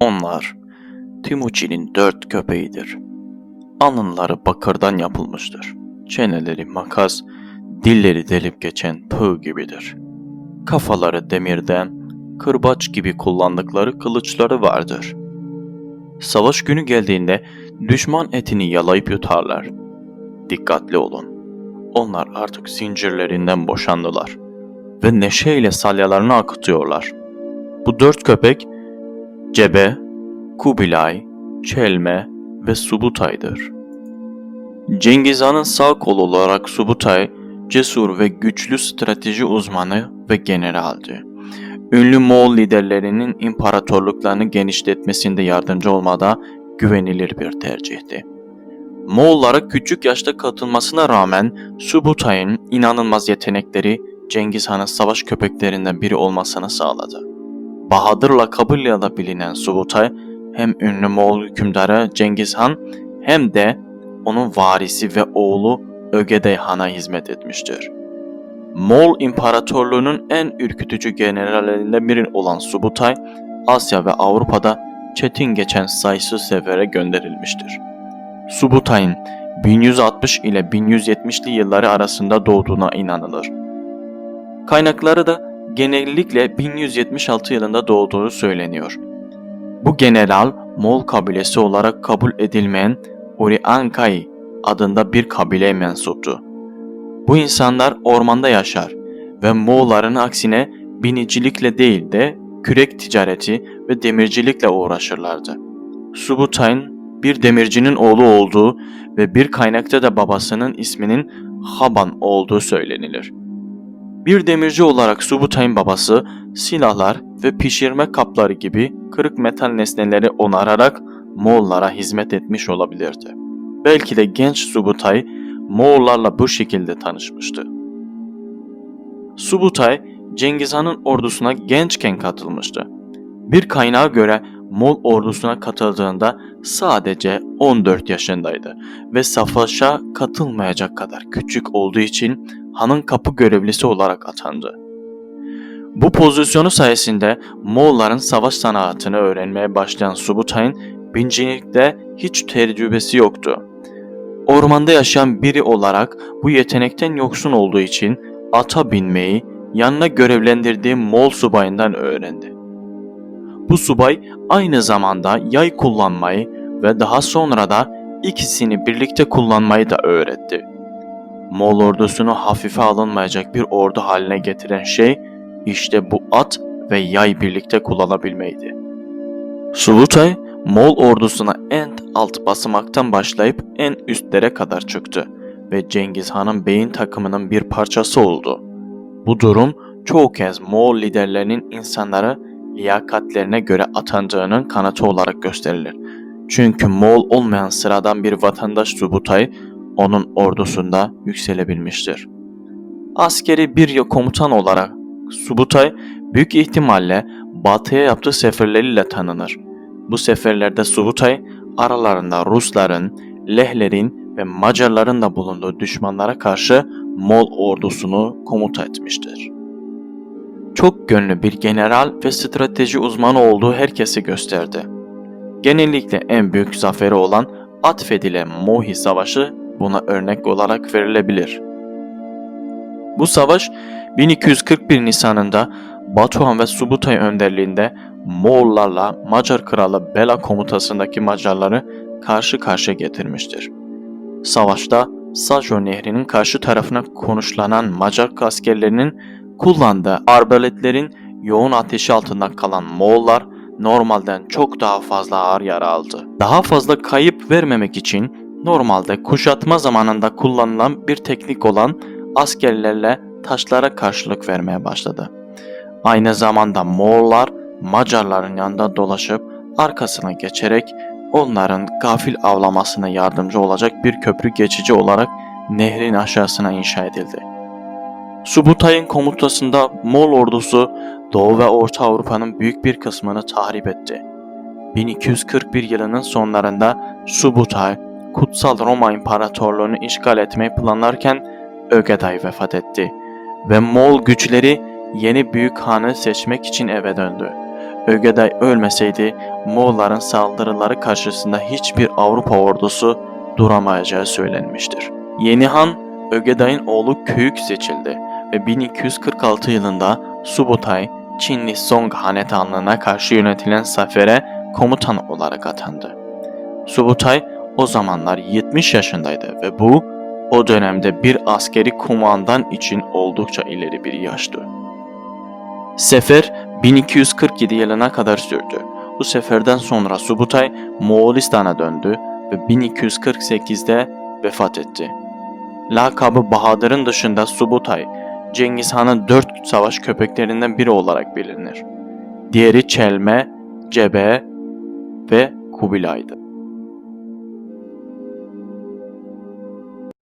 Onlar Timuçin'in dört köpeğidir. Alınları bakırdan yapılmıştır. Çeneleri makas, dilleri delip geçen pığ gibidir. Kafaları demirden, kırbaç gibi kullandıkları kılıçları vardır. Savaş günü geldiğinde düşman etini yalayıp yutarlar. Dikkatli olun. Onlar artık zincirlerinden boşandılar ve neşeyle salyalarını akıtıyorlar. Bu dört köpek Cebe, Kubilay, Çelme ve Subutay'dır. Cengiz Han'ın sağ kolu olarak Subutay, cesur ve güçlü strateji uzmanı ve generaldi. Ünlü Moğol liderlerinin imparatorluklarını genişletmesinde yardımcı olmada güvenilir bir tercihti. Moğollara küçük yaşta katılmasına rağmen Subutay'ın inanılmaz yetenekleri Cengiz Han'ın savaş köpeklerinden biri olmasını sağladı. Bahadır lakabıyla da bilinen Subutay hem ünlü Moğol hükümdarı Cengiz Han hem de onun varisi ve oğlu Ögedey Han'a hizmet etmiştir. Moğol İmparatorluğu'nun en ürkütücü generallerinden biri olan Subutay, Asya ve Avrupa'da çetin geçen sayısız sefere gönderilmiştir. Subutay'ın 1160 ile 1170'li yılları arasında doğduğuna inanılır. Kaynakları da genellikle 1176 yılında doğduğu söyleniyor. Bu general Moğol kabilesi olarak kabul edilmeyen Uriankay adında bir kabileye mensuptu. Bu insanlar ormanda yaşar ve Moğolların aksine binicilikle değil de kürek ticareti ve demircilikle uğraşırlardı. Subutay'ın bir demircinin oğlu olduğu ve bir kaynakta da babasının isminin Haban olduğu söylenilir. Bir demirci olarak Subutay'ın babası silahlar ve pişirme kapları gibi kırık metal nesneleri onararak Moğollara hizmet etmiş olabilirdi. Belki de genç Subutay Moğollarla bu şekilde tanışmıştı. Subutay Cengiz Han'ın ordusuna gençken katılmıştı. Bir kaynağa göre Moğol ordusuna katıldığında sadece 14 yaşındaydı ve savaşa katılmayacak kadar küçük olduğu için hanın kapı görevlisi olarak atandı. Bu pozisyonu sayesinde Moğolların savaş sanatını öğrenmeye başlayan Subutay'ın bincilikte hiç tecrübesi yoktu. Ormanda yaşayan biri olarak bu yetenekten yoksun olduğu için ata binmeyi yanına görevlendirdiği Moğol subayından öğrendi. Bu subay aynı zamanda yay kullanmayı ve daha sonra da ikisini birlikte kullanmayı da öğretti. Moğol ordusunu hafife alınmayacak bir ordu haline getiren şey işte bu at ve yay birlikte kullanabilmeydi. Subutay, Moğol ordusuna en alt basamaktan başlayıp en üstlere kadar çıktı ve Cengiz Han'ın beyin takımının bir parçası oldu. Bu durum çoğu kez Moğol liderlerinin insanları liyakatlerine göre atandığının kanıtı olarak gösterilir. Çünkü Moğol olmayan sıradan bir vatandaş Subutay onun ordusunda yükselebilmiştir. Askeri bir komutan olarak Subutay büyük ihtimalle batıya yaptığı seferleriyle tanınır. Bu seferlerde Subutay aralarında Rusların, Lehlerin ve Macarların da bulunduğu düşmanlara karşı Moğol ordusunu komuta etmiştir. Çok gönlü bir general ve strateji uzmanı olduğu herkesi gösterdi. Genellikle en büyük zaferi olan atfedilen Mohi Savaşı buna örnek olarak verilebilir. Bu savaş 1241 Nisan'ında Batuhan ve Subutay önderliğinde Moğollarla Macar kralı Bela komutasındaki Macarları karşı karşıya getirmiştir. Savaşta Sajo Nehri'nin karşı tarafına konuşlanan Macar askerlerinin kullandığı arbaletlerin yoğun ateşi altında kalan Moğollar normalden çok daha fazla ağır yara aldı. Daha fazla kayıp vermemek için normalde kuşatma zamanında kullanılan bir teknik olan askerlerle taşlara karşılık vermeye başladı. Aynı zamanda Moğollar Macarların yanında dolaşıp arkasına geçerek onların gafil avlamasına yardımcı olacak bir köprü geçici olarak nehrin aşağısına inşa edildi. Subutay'ın komutasında Moğol ordusu Doğu ve Orta Avrupa'nın büyük bir kısmını tahrip etti. 1241 yılının sonlarında Subutay, Kutsal Roma İmparatorluğunu işgal etmeyi planlarken Ögeday vefat etti ve Moğol güçleri yeni büyük hanı seçmek için eve döndü. Ögeday ölmeseydi Moğolların saldırıları karşısında hiçbir Avrupa ordusu duramayacağı söylenmiştir. Yeni Han Ögeday'ın oğlu Köyük seçildi ve 1246 yılında Subutay, Çinli Song hanedanlığına karşı yönetilen zafere komutan olarak atandı. Subutay o zamanlar 70 yaşındaydı ve bu o dönemde bir askeri kumandan için oldukça ileri bir yaştı. Sefer 1247 yılına kadar sürdü. Bu seferden sonra Subutay Moğolistan'a döndü ve 1248'de vefat etti. Lakabı Bahadır'ın dışında Subutay, Cengiz Han'ın dört savaş köpeklerinden biri olarak bilinir. Diğeri Çelme, Cebe ve Kubilay'dı.